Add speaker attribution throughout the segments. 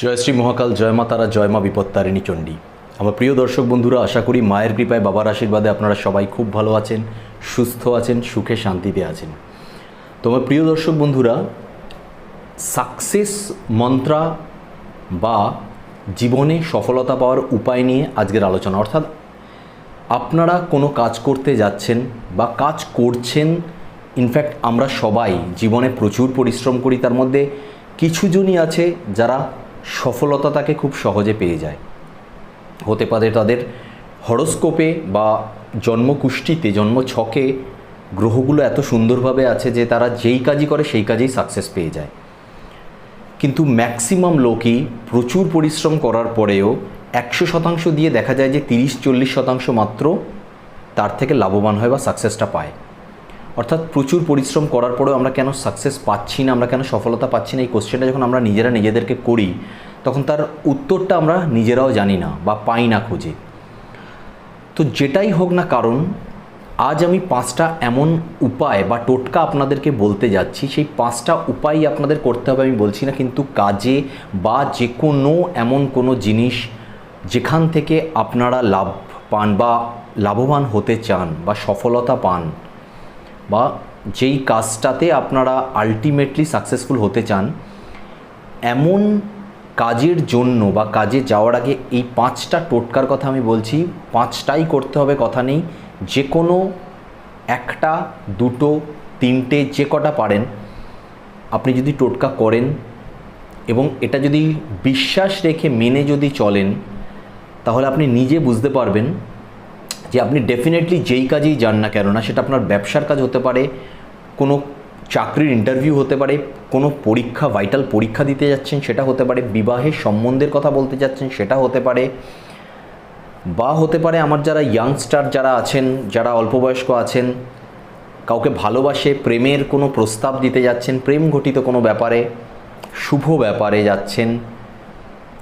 Speaker 1: জয় শ্রী মহাকাল, জয় মা তারা, জয় মা বিপত্তারিণী চণ্ডী। আমার প্রিয় দর্শক বন্ধুরা, আশা করি মায়ের কৃপায়, বাবার আশীর্বাদে আপনারা সবাই খুব ভালো আছেন, সুস্থ আছেন, সুখে শান্তিতে আছেন। তোমার প্রিয় দর্শক বন্ধুরা, সাকসেস মন্ত্রা বা জীবনে সফলতা পাওয়ার উপায় নিয়ে আজকের আলোচনা। অর্থাৎ আপনারা কোনো কাজ করতে যাচ্ছেন বা কাজ করছেন, ইনফ্যাক্ট আমরা সবাই জীবনে প্রচুর পরিশ্রম করি, তার মধ্যে কিছু জনই আছে যারা সফলতা তাকে খুব সহজে পেয়ে যায়। হতে পারে তাদের হরস্কোপে বা জন্মকুষ্টিতে জন্ম ছকে গ্রহগুলো এত সুন্দরভাবে আছে যে তারা যেই কাজই করে সেই কাজেই সাকসেস পেয়ে যায়। কিন্তু ম্যাক্সিমাম লোকই প্রচুর পরিশ্রম করার পরেও একশো শতাংশ দিয়ে দেখা যায় যে তিরিশ চল্লিশ শতাংশ মাত্র তার থেকে লাভবান হয় বা সাকসেসটা পায়। অর্থাৎ প্রচুর পরিশ্রম করার পরেও আমরা কেন সাকসেস পাচ্ছি না, আমরা কেন সফলতা পাচ্ছি না এই কোশ্চেনটা যখন আমরা নিজেরা নিজেদেরকে করি, তখন তার উত্তরটা আমরা নিজেরাও জানি না বা পাই না খুঁজে। তো যেটাই হোক না কারণ, আজ আমি পাঁচটা এমন উপায় বা টোটকা আপনাদেরকে বলতে যাচ্ছি, সেই পাঁচটা উপায় আপনাদের করতে হবে আমি বলছি না, কিন্তু কাজে বা যে কোনো এমন কোনো জিনিস যেখান থেকে আপনারা লাভ পান বা লাভবান হতে চান বা সফলতা পান বা যেই কাজটাতে আপনারা আলটিমেটলি সাকসেসফুল হতে চান, এমন কাজের জন্য বা কাজে যাওয়ার আগে এই পাঁচটা টোটকার কথা আমি বলছি, পাঁচটাই করতে হবে, কথা নেই। যে কোনো একটা, দুটো, তিনটে, যে কটা পারেন, আপনি যদি টোটকা করেন এবং এটা যদি বিশ্বাস রেখে মেনে যদি চলেন, তাহলে আপনি নিজে বুঝতে পারবেন যে আপনি ডেফিনেটলি যেই কাজেই যান না কেন না, সেটা আপনার ব্যবসার কাজ হতে পারে, কোনো চাকরির ইন্টারভিউ হতে পারে, কোনো পরীক্ষা ভাইটাল পরীক্ষা দিতে যাচ্ছেন, সেটা হতে পারে, বিবাহের সম্বন্ধের কথা বলতে যাচ্ছেন, সেটা হতে পারে, বা হতে পারে আমার যারা ইয়াংস্টার যারা আছেন, যারা অল্প বয়স্ক আছেন, কাউকে ভালোবাসে, প্রেমের কোনো প্রস্তাব দিতে যাচ্ছেন, প্রেম ঘটিত কোনো ব্যাপারে, শুভ ব্যাপারে যাচ্ছেন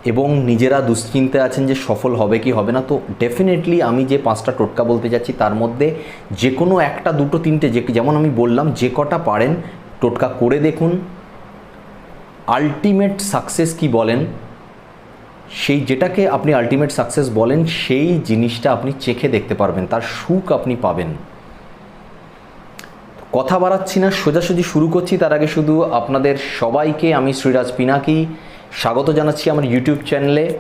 Speaker 1: এবং নিজেরা দুশ্চিন্তে আছেন যে সফল হবে কি হবে না, তো ডেফিনেটলি আমি যে পাঁচটা টোটকা বলতে যাচ্ছি, তার মধ্যে যে কোনো একটা, দুটো, তিনটে, যে যেমন আমি বললাম, যে কটা পারেন, টোটকা করে দেখুন। আলটিমেট সাকসেস কি বলেন? সেই যেটাকে আপনি আলটিমেট সাকসেস বলেন, সেই জিনিসটা আপনি চেখে দেখতে পারবেন, তার সুখ আপনি পাবেন। কথা বাড়াচ্ছি না, সোজাসুজি শুরু করছি, তার আগে শুধু আপনাদের সবাইকে, আমি শ্রীরাজ পিনাকি স্বাগত জানাচ্ছি আমার ইউটিউব চ্যানেলে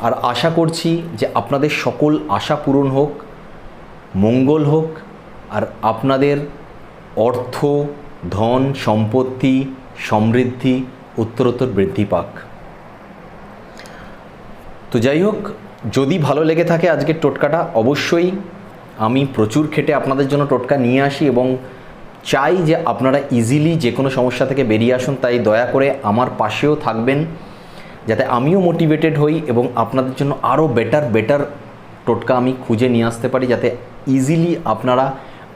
Speaker 1: আর আশা করছি যে আপনাদের সকল আশা পূরণ হোক, মঙ্গল হোক, আর আপনাদের অর্থ, ধন, সম্পত্তি, সমৃদ্ধি, উত্তরোত্তর বৃদ্ধি পাক। তো যাই হোক, যদি ভালো লেগে থাকে আজকের টোটকাটা, অবশ্যই আমি প্রচুর খেটে আপনাদের জন্য টোটকা নিয়ে আসি এবং চাই যে আপনারা ইজিলি যে কোনো সমস্যা থেকে বেরিয়ে আসুন, তাই দয়া করে আমার পাশেও থাকবেন, যাতে আমিও মোটিভেটেড হই এবং আপনাদের জন্য আরও বেটার বেটার টোটকা আমি খুঁজে নিয়ে আসতে পারি, যাতে ইজিলি আপনারা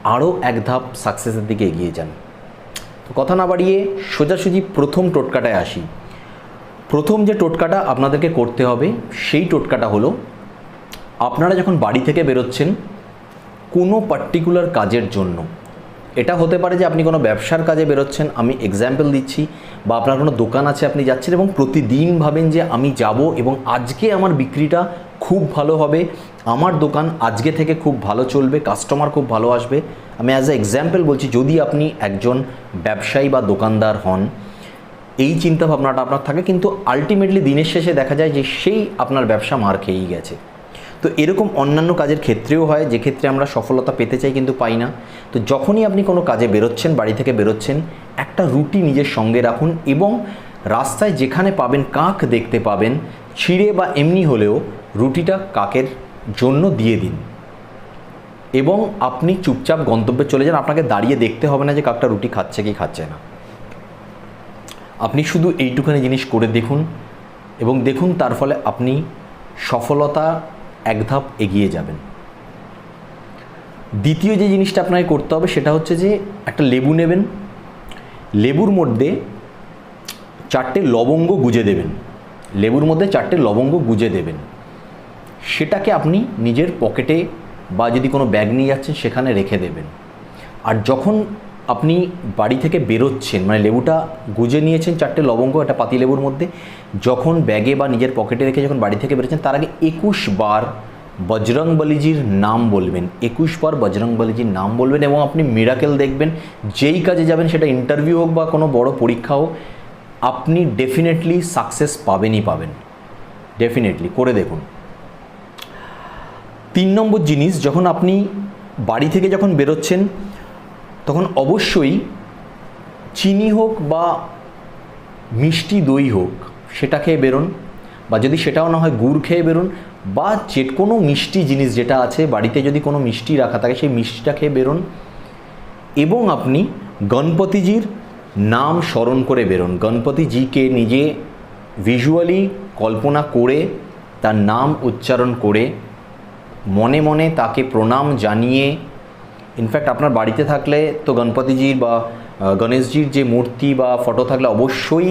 Speaker 1: আরও এক ধাপ সাকসেসের দিকে এগিয়ে যান। তো কথা না বাড়িয়ে সোজাসুজি প্রথম টোটকাটায় আসি। প্রথম যে টোটকাটা আপনাদেরকে করতে হবে, সেই টোটকাটা হলো, আপনারা যখন বাড়ি থেকে বেরোচ্ছেন, কোনো পার্টিকুলার কাজের জন্য এটা হতে পারে যে আপনি কোনো ব্যবসার কাজে বেরোচ্ছেন, আমি এক্সাম্পল দিচ্ছি, বা আপনার কোনো দোকান আছে, আপনি যাচ্ছেন এবং প্রতিদিন ভাবেন যে আমি যাব এবং আজকে আমার বিক্রিটা খুব ভালো হবে, আমার দোকান আজকে থেকে খুব ভালো চলবে কাস্টমার খুব ভালো আসবে। আমি অ্যাজ এ এক্সাম্পল বলছি, যদি আপনি একজন ব্যবসায়ী বা দোকানদার হন, এই চিন্তা ভাবনাটা আপনার থাকে, কিন্তু আলটিমেটলি দিনের শেষে দেখা যায় যে সেই আপনার ব্যবসা মার খেয়েই গেছে। তো এরকম অন্যান্য কাজের ক্ষেত্রেও হয়, যে ক্ষেত্রে আমরা সফলতা পেতে চাই কিন্তু পাই না। তো যখনই আপনি কোনো কাজে বেরোচ্ছেন, বাড়ি থেকে বেরোচ্ছেন, একটা রুটি নিজের সঙ্গে রাখুন এবং রাস্তায় যেখানে পাবেন কাক দেখতে পাবেন, ছিঁড়ে বা এমনি হলেও রুটিটা কাকের জন্য দিয়ে দিন। এবং আপনি চুপচাপ গন্তব্যে চলে যান, আপনাকে দাঁড়িয়ে দেখতে হবে না যে কাকটা রুটি খাচ্ছে কি খাচ্ছে না। আপনি শুধু এইটুখানি জিনিস করে দেখুন এবং দেখুন তার ফলে আপনি সফলতা এক ধাপ এগিয়ে যাবেন। দ্বিতীয় যে জিনিসটা আপনাকে করতে হবে সেটা হচ্ছে যে একটা লেবু নেবেন। লেবুর মধ্যে চারটে লবঙ্গ গুজে দেবেন। লেবুর মধ্যে চারটে লবঙ্গ গুজে দেবেন। সেটাকে আপনি নিজের পকেটে বা যদি কোনো ব্যাগ নিয়ে যাচ্ছেন সেখানে রেখে দেবেন। আর যখন আপনি বাড়ি থেকে বেরোচ্ছেন মানে লেবুটা গুজে নিয়েছেন চারটে লবঙ্গ একটা পাতি লেবুর মধ্যে, যখন ব্যাগে বা নিজের পকেটে রেখে যখন বাড়ি থেকে বেরোচ্ছেন, তার আগে একুশ বার বজরং বলিজির নাম বলবেন, একুশ বার বজরং বলিজির নাম বলবেন এবং আপনি মিরাকেল দেখবেন, যেই কাজে যাবেন সেটা ইন্টারভিউ হোক বা কোনো বড় পরীক্ষা হোক, আপনি ডেফিনেটলি সাকসেস পাবেনই পাবেন ডেফিনেটলি করে দেখুন। তিন নম্বর জিনিস, যখন আপনি বাড়ি থেকে যখন বেরোচ্ছেন তখন অবশ্যই চিনি হোক বা মিষ্টি দই হোক, সেটা খেয়ে বেরোন। বা যদি সেটাও না হয়, গুড় খেয়ে বেরোন। বা যে কোনো মিষ্টি জিনিস যেটা আছে, বাড়িতে যদি কোনো মিষ্টি রাখা থাকে, সেই মিষ্টিটা খেয়ে বেরোন। এবং আপনি গণপতিজির নাম স্মরণ করে বেরোন। গণপতিজিকে নিজে ভিজুয়ালি কল্পনা করে, তার নাম উচ্চারণ করে, মনে মনে তাকে প্রণাম জানিয়ে ইনফ্যাক্ট আপনার বাড়িতে থাকলে তো গণপতিজির বা গণেশজির যে মূর্তি বা ফটো থাকলে অবশ্যই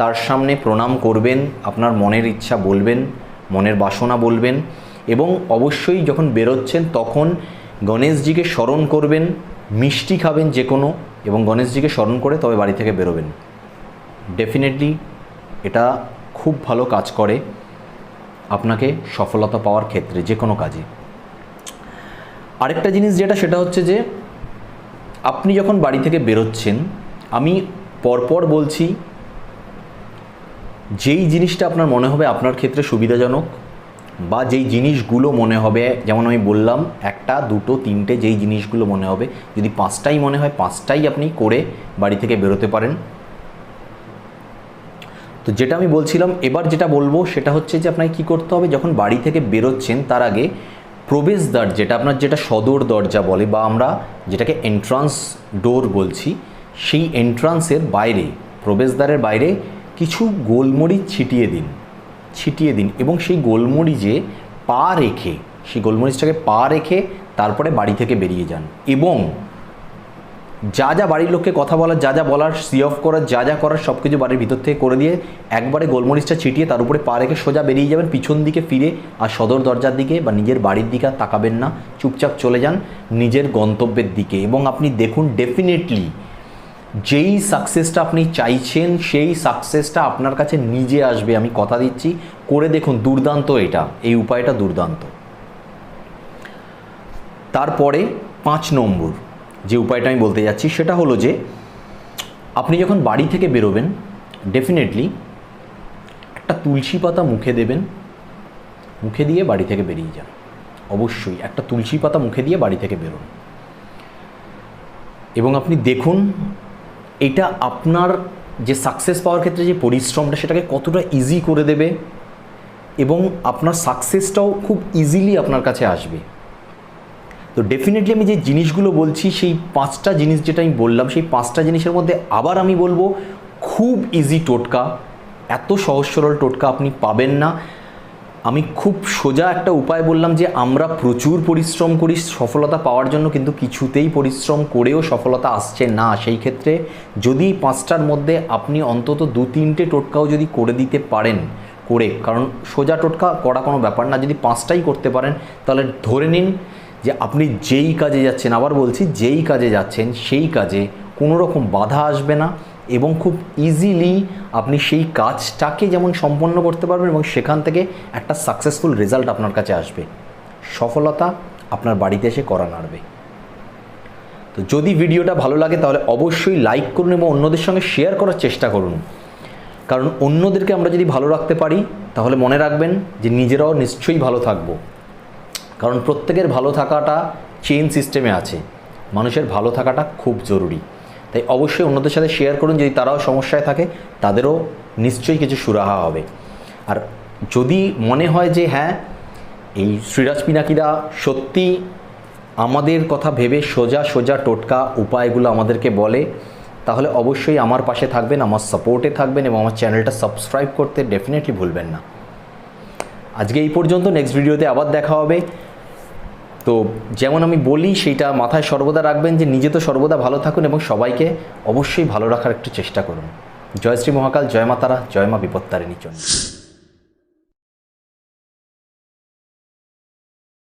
Speaker 1: তার সামনে প্রণাম করবেন, আপনার মনের ইচ্ছা বলবেন, মনের বাসনা বলবেন এবং অবশ্যই যখন বেরোচ্ছেন তখন গণেশজিকে স্মরণ করবেন, মিষ্টি খাবেন যে কোনো এবং গণেশজিকে স্মরণ করে তবে বাড়ি থেকে বেরোবেন। ডেফিনেটলি এটা খুব ভালো কাজ করে, আপনাকে সফলতা পাওয়ার ক্ষেত্রে যে কোনো কাজে। আরেকটা জিনিস যেটা, সেটা হচ্ছে যে, আপনি যখন বাড়ি থেকে বেরোচ্ছেন, আমি পরপর বলছি, যেই জিনিসটা আপনার মনে হবে আপনার ক্ষেত্রে সুবিধাজনক, বা যেই জিনিসগুলো মনে হবে, যেমন আমি বললাম, একটা, দুটো, তিনটে, যেই জিনিসগুলো মনে হবে, যদি পাঁচটাই মনে হয়, পাঁচটাই আপনি করে বাড়ি থেকে বেরোতে পারেন। তো যেটা আমি বলছিলাম, এবার যেটা বলব, সেটা হচ্ছে যে, আপনাকে কী করতে হবে, যখন বাড়ি থেকে বেরোচ্ছেন, তার আগে প্রবেশদ্বার যেটা আপনার যেটা সদর দরজা বলে, বা আমরা যেটাকে এন্ট্রান্স ডোর বলছি, সেই এন্ট্রান্সের বাইরে প্রবেশদ্বারের বাইরে কিছু গোলমরিচ ছিটিয়ে দিন ছিটিয়ে দিন, এবং সেই গোলমরিচে পা রেখে, সেই গোলমরিচটাকে পা রেখে তারপরে বাড়ি থেকে বেরিয়ে যান, এবং যা যা বাড়ির লোককে কথা বলার, যা যা বলার সি অফ করার, যা যা করার সব কিছু বাড়ির ভিতর থেকে করে দিয়ে একবারে গোলমরিচটা ছিটিয়ে তার উপরে পা রেখে সোজা বেরিয়ে যাবেন, পিছন দিকে ফিরে আর সদর দরজার দিকে বা নিজের বাড়ির দিকে তাকাবেন না, চুপচাপ চলে যান নিজের গন্তব্যের দিকে। এবং আপনি দেখুন ডেফিনেটলি যেই সাকসেসটা আপনি চাইছেন, সেই সাকসেসটা আপনার কাছে নিজে আসবে, আমি কথা দিচ্ছি। করে দেখুন দুর্দান্ত এটা, এই উপায়টা দুর্দান্ত। তারপরে পাঁচ নম্বর। যে উপায়টা আমি বলতে যাচ্ছি, সেটা হলো যে আপনি যখন বাড়ি থেকে বেরোবেন ডেফিনেটলি একটা তুলসী পাতা মুখে দেবেন, মুখে দিয়ে বাড়ি থেকে বেরিয়ে যান। অবশ্যই একটা তুলসী পাতা মুখে দিয়ে বাড়ি থেকে বেরোন। এবং আপনি দেখুন এটা আপনার যে সাকসেস পাওয়ার ক্ষেত্রে যে পরিশ্রমটা, সেটাকে কতটা ইজি করে দেবে এবং আপনার সাকসেসটাও খুব ইজিলি আপনার কাছে আসবে। তো ডেফিনেটলি আমি যে জিনিসগুলো বলছি, সেই পাঁচটা জিনিস যেটা আমি বললাম, সেই পাঁচটা জিনিসের মধ্যে আবার আমি বলব, খুব ইজি টোটকা। এত সহজ সরল টোটকা আপনি পাবেন না। আমি খুব সোজা একটা উপায় বললাম যে, আমরা প্রচুর পরিশ্রম করি, সফলতা পাওয়ার জন্য কিন্তু কিছুতেই পরিশ্রম করেও সফলতা আসছে না। সেই ক্ষেত্রে যদি পাঁচটার মধ্যে আপনি অন্তত দু তিনটে টোটকাও যদি করে দিতে পারেন, করে, কারণ সোজা টোটকা করা কোনো ব্যাপার না। যদি পাঁচটাই করতে পারেন, তাহলে ধরে নিন যে আপনি যেই কাজে যাচ্ছেন, আবার বলছি যেই কাজে যাচ্ছেন, সেই কাজে কোনো রকম বাধা আসবে না এবং খুব ইজিলি আপনি সেই কাজটাকে যেমন সম্পন্ন করতে পারবেন এবং সেখান থেকে একটা সাকসেসফুল রেজাল্ট আপনার কাছে আসবে। সফলতা আপনার বাড়িতে এসে করা নাড়বে। তো যদি ভিডিওটা ভালো লাগে তাহলে অবশ্যই লাইক করুন এবং অন্যদের সঙ্গে শেয়ার করার চেষ্টা করুন। কারণ অন্যদেরকে আমরা যদি ভালো রাখতে পারি, তাহলে মনে রাখবেন যে নিজেরাও নিশ্চয়ই ভালো থাকব। কারণ প্রত্যেকের ভালো থাকাটা চেইন সিস্টেমে আছে। মানুষের ভালো থাকাটা খুব জরুরি। তাই অবশ্যই অন্যদের সাথে শেয়ার করুন, যদি তারাও সমস্যায় থাকে, তাদেরও নিশ্চয়ই কিছু সুরাহা হবে। আর যদি মনে হয় যে হ্যাঁ এই শ্রীরাজ পিনাকিরা সত্যি আমাদের কথা ভেবে সোজা সোজা টোটকা উপায়গুলো আমাদেরকে বলে, তাহলে অবশ্যই আমার পাশে থাকবেন, আমার সাপোর্টে থাকবেন এবং আমার চ্যানেলটা সাবস্ক্রাইব করতে ডেফিনেটলি ভুলবেন না। আজকে এই পর্যন্ত নেক্সট ভিডিওতে আবার দেখা হবে। তো যেমন আমি বলি সেটা মাথায় সর্বদা রাখবেন যে নিজে তো সর্বদা ভালো থাকুন এবং সবাইকে অবশ্যই ভালো রাখার একটু চেষ্টা করুন। জয় শ্রী মহাকাল, জয় মাতারা, জয় মা বিপত্তারিণী চন্ডী